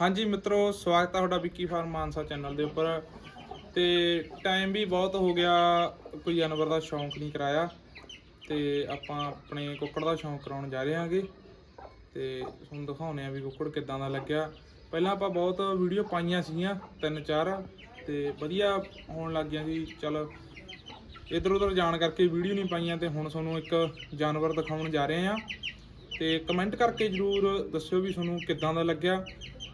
ਹਾਂਜੀ ਮਿੱਤਰੋ, ਸਵਾਗਤ ਆ ਤੁਹਾਡਾ ਵਿੱਕੀ ਫਾਰਮ ਮਾਨਸਾ ਚੈਨਲ ਦੇ ਉੱਪਰ। ਤੇ ਟਾਈਮ ਵੀ ਬਹੁਤ ਹੋ ਗਿਆ, ਕੋਈ ਜਾਨਵਰ ਦਾ ਸ਼ੌਂਕ ਨਹੀਂ ਕਰਾਇਆ। ਤੇ ਆਪਾਂ ਆਪਣੇ ਕੁੱਕੜ ਦਾ ਸ਼ੌਂਕ ਕਰਾਉਣ ਜਾ ਰਹੇ ਹਾਂਗੇ। ਤੇ ਤੁਹਾਨੂੰ ਦਿਖਾਉਨੇ ਆ ਵੀ ਕੁੱਕੜ ਕਿੱਦਾਂ ਦਾ ਲੱਗਿਆ। ਪਹਿਲਾਂ ਆਪਾਂ ਬਹੁਤ ਵੀਡੀਓ ਪਾਈਆਂ ਸੀਗੀਆਂ, ਤਿੰਨ ਚਾਰ। ਤੇ ਵਧੀਆ ਹੋਣ ਲੱਗ ਗਿਆ ਸੀ ਚਲ ਇਧਰ ਉਧਰ ਜਾਣ ਕਰਕੇ ਵੀਡੀਓ ਨਹੀਂ ਪਾਈਆਂ ਤੇ ਹੁਣ ਤੁਹਾਨੂੰ ਇੱਕ ਜਾਨਵਰ ਦਿਖਾਉਣ ਜਾ ਰਹੇ ਹਾਂ। ਤੇ ਕਮੈਂਟ ਕਰਕੇ ਜਰੂਰ ਦੱਸਿਓ ਵੀ ਤੁਹਾਨੂੰ ਕਿੱਦਾਂ ਦਾ ਲੱਗਿਆ।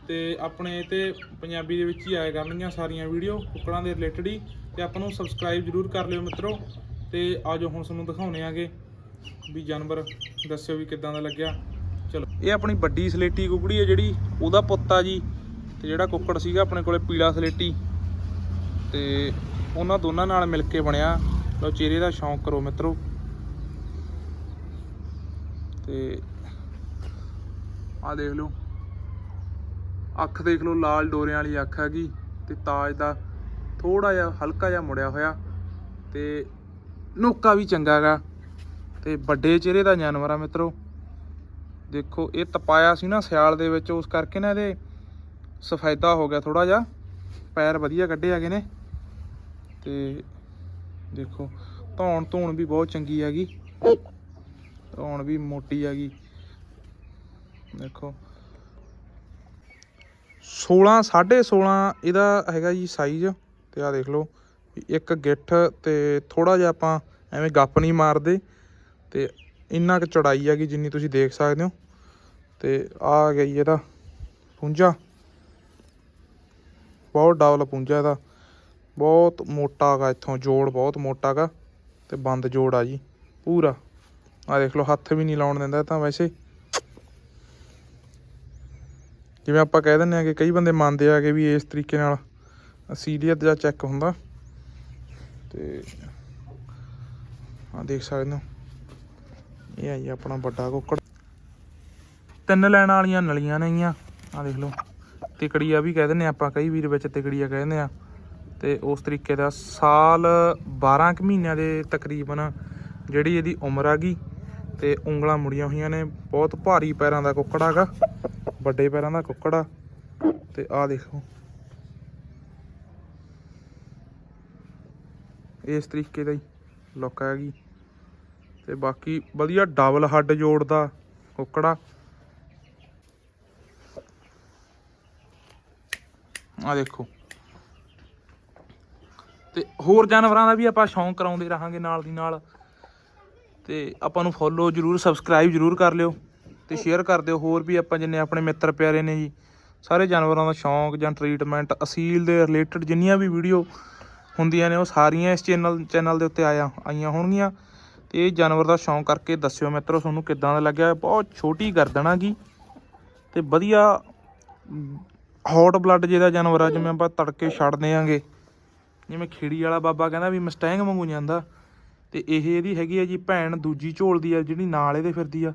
ਤੇ ਆਪਣੇ ਤੇ ਪੰਜਾਬੀ ਦੇ ਵਿੱਚ ਹੀ ਆਇਆ ਕਰਨਗੀਆਂ ਸਾਰੀਆਂ ਵੀਡੀਓ ਕੁੱਕੜਾਂ ਦੇ ਰਿਲੇਟਡ ਹੀ, ਤੇ ਆਪਾਂ ਨੂੰ ਸਬਸਕ੍ਰਾਈਬ ਜਰੂਰ ਕਰ ਲਿਓ ਮਿੱਤਰੋ, ਤੇ ਆਜੋ ਹੁਣ ਤੁਹਾਨੂੰ ਦਿਖਾਉਣੇ ਆਗੇ ਵੀ ਜਾਨਵਰ, ਦੱਸਿਓ ਵੀ ਕਿੱਦਾਂ ਦਾ ਲੱਗਿਆ। ਚਲੋ, ਇਹ ਆਪਣੀ ਵੱਡੀ ਸਲੇਟੀ ਕੁਕੜੀ ਹੈ ਜਿਹੜੀ, ਉਹਦਾ ਪੁੱਤ ਆ ਜੀ, ਤੇ ਜਿਹੜਾ ਕੁੱਕੜ ਸੀਗਾ ਆਪਣੇ ਕੋਲੇ ਪੀਲਾ ਸਲੇਟੀ, ਤੇ ਉਹਨਾਂ ਦੋਨਾਂ ਨਾਲ ਮਿਲ ਕੇ ਬਣਿਆ। ਲਓ, ਚਿਹਰੇ ਦਾ ਸ਼ੌਂਕ ਕਰੋ ਮਿੱਤਰੋ। ਤੇ ਆ ਦੇਖ ਲਓ। ਅੱਖ ਦੇਖ ਲਓ, ਲਾਲ ਡੋਰਿਆਂ ਵਾਲੀ ਅੱਖ ਹੈਗੀ ਤੇ ਤਾਜ ਦਾ ਥੋੜਾ ਜਿਹਾ, ਹਲਕਾ ਜਿਹਾ ਮੁੜਿਆ ਹੋਇਆ ਤੇ ਨੋਕਾ ਵੀ ਚੰਗਾ ਹੈਗਾ ਤੇ ਵੱਡੇ ਚਿਹਰੇ ਦਾ ਜਾਨਵਰ ਆ ਮਿੱਤਰੋ। ਦੇਖੋ, ਇਹ ਤਪਾਇਆ ਸੀ ਨਾ ਸਿਆਲ ਦੇ ਵਿੱਚ, ਉਸ ਕਰਕੇ ਨਾ ਇਹਦੇ ਸਫੈਦਾ ਹੋ ਗਿਆ ਥੋੜਾ ਜਿਹਾ। ਪੈਰ ਵਧੀਆ ਕੱਢੇ ਹੈਗੇ ਨੇ ਤੇ ਦੇਖੋ, ਧੌਣ ਧੌਣ ਵੀ ਬਹੁਤ ਚੰਗੀ ਹੈਗੀ। ਧੌਣ ਵੀ ਮੋਟੀ ਹੈਗੀ। ਦੇਖੋ 16 16.5 ਇਹਦਾ ਹੈਗਾ ਜੀ ਸਾਈਜ਼ ਤੇ ਆ ਦੇਖ ਲਓ ਇੱਕ ਗਿੱਠ ਤੇ ਥੋੜਾ ਜਿਹਾ ਆਪਾਂ ਐਵੇਂ ਗੱਪ ਨਹੀਂ ਮਾਰਦੇ ਤੇ ਇੰਨਾ ਕੁ ਚੜਾਈ ਹੈਗੀ ਜਿੰਨੀ ਤੁਸੀਂ ਦੇਖ ਸਕਦੇ ਹੋ ਤੇ ਆ ਗਈ ਇਹਦਾ ਪੁੰਜਾ ਬਹੁਤ ਡਬਲ ਪੁੰਜਾ ਇਹਦਾ। ਬਹੁਤ ਮੋਟਾ ਹੈਗਾ ਇੱਥੋਂ, ਜੋੜ ਬਹੁਤ ਮੋਟਾ ਹੈਗਾ ਤੇ ਬੰਦ ਜੋੜ ਆ ਜੀ, ਪੂਰਾ। ਆ ਦੇਖ ਲਓ, ਹੱਥ ਵੀ ਨਹੀਂ ਲਾਉਣ ਦਿੰਦਾ ਤਾਂ ਵੈਸੇ। ਜਿਵੇਂ ਆਪਾਂ ਕਹਿ ਦਿੰਦੇ ਆ ਕਿ ਕਈ ਬੰਦੇ ਮੰਨਦੇ ਆ ਕਿ ਵੀ ਇਸ ਤਰੀਕੇ ਨਾਲ ਅਸੀਲੀਅਤ ਜਾਂ ਚੈੱਕ ਹੁੰਦਾ। ਤੇ ਆ ਦੇਖ ਸਕਦੇ ਹੋ। ਇਹ ਆ ਜੀ ਆਪਣਾ ਵੱਡਾ ਕੁੱਕੜ। ਤਿੰਨ ਲੈਣ ਵਾਲੀਆਂ ਨਲੀਆਂ ਨੇਗੀਆਂ ਆ ਦੇਖ ਲਓ। ਤਿਕੜੀਆ ਵੀ ਕਹਿ ਦਿੰਦੇ ਆਪਾਂ, ਕਈ ਵੀਰ ਵਿੱਚ ਤਿਕੜੀਆ ਕਹਿੰਦੇ ਆ। ਤੇ ਉਸ ਤਰੀਕੇ ਦਾ ਸਾਲ 12 ਕੁ ਮਹੀਨਿਆਂ ਦੇ ਤਕਰੀਬਨ ਜਿਹੜੀ ਇਹਦੀ ਉਮਰ ਹੈਗੀ ਤੇ ਉਂਗਲਾਂ ਮੁੜੀਆਂ ਹੋਈਆਂ ਨੇ। ਬਹੁਤ ਭਾਰੀ ਪੈਰਾਂ ਦਾ ਕੁੱਕੜ ਹੈਗਾ ਵੱਡੇ ਪੈਰਾਂ ਦਾ ਕੁੱਕੜ ਆ ਤੇ ਆਹ ਦੇਖੋ। ਇਸ ਤਰੀਕੇ ਦਾ ਹੀ ਲੁੱਕ ਹੈਗੀ ਤੇ ਬਾਕੀ ਵਧੀਆ ਡਬਲ ਹੱਡ ਜੋੜਦਾ ਕੁੱਕੜਾ। ਆ ਦੇਖੋ। ਤੇ ਹੋਰ ਜਾਨਵਰਾਂ ਦਾ ਵੀ ਆਪਾਂ ਸ਼ੌਂਕ ਕਰਾਉਂਦੇ ਰਹਾਂਗੇ ਨਾਲ ਦੀ ਨਾਲ। ਤੇ ਆਪਾਂ ਨੂੰ ਫੋਲੋ ਜਰੂਰ ਸਬਸਕ੍ਰਾਈਬ ਜਰੂਰ ਕਰ ਲਿਓ। ਤੇ ਸ਼ੇਅਰ ਕਰ ਦਿਓ, ਹੋਰ ਵੀ ਆਪਾਂ ਜਿੰਨੇ ਆਪਣੇ ਮਿੱਤਰ ਪਿਆਰੇ ਨੇ ਜੀ, ਸਾਰੇ ਜਾਨਵਰਾਂ ਦਾ ਸ਼ੌਂਕ ਜਾਂ ਟ੍ਰੀਟਮੈਂਟ ਅਸੀਲ ਦੇ ਰਿਲੇਟਡ ਜਿੰਨੀਆਂ ਵੀ ਵੀਡੀਓ ਹੁੰਦੀਆਂ ਨੇ, ਉਹ ਸਾਰੀਆਂ ਇਸ ਚੈਨਲ ਚੈਨਲ ਦੇ ਉੱਤੇ ਆਇਆ, ਆਈਆਂ ਹੋਣਗੀਆਂ। ਤੇ ਇਹ ਜਾਨਵਰ ਦਾ ਸ਼ੌਂਕ ਕਰਕੇ ਦੱਸਿਓ ਮਿੱਤਰੋ, ਤੁਹਾਨੂੰ ਕਿੱਦਾਂ ਦਾ ਲੱਗਿਆ? ਬਹੁਤ ਛੋਟੀ ਗਰਦਨ ਹੈਗੀ ਤੇ ਵਧੀਆ ਹੌਟ ਬਲੱਡ ਜਿਹਦਾ ਜਾਨਵਰ ਆ, ਜਿਵੇਂ ਆਪਾਂ ਤੜਕੇ ਛੱਡ ਦਿਆਂਗੇ ਜਿਵੇਂ ਖੇੜੀ ਵਾਲਾ ਬਾਬਾ ਕਹਿੰਦਾ ਵੀ ਮਸਟੈਂਗ ਵਾਂਗੂ ਜਾਂਦਾ। ਤੇ ਇਹ ਇਹਦੀ ਹੈਗੀ ਆ ਜੀ ਭੈਣ, ਦੂਜੀ ਝੋਲ ਦੀ ਆ, ਜਿਹੜੀ ਨਾਲ ਇਹਦੇ ਫਿਰਦੀ ਆ।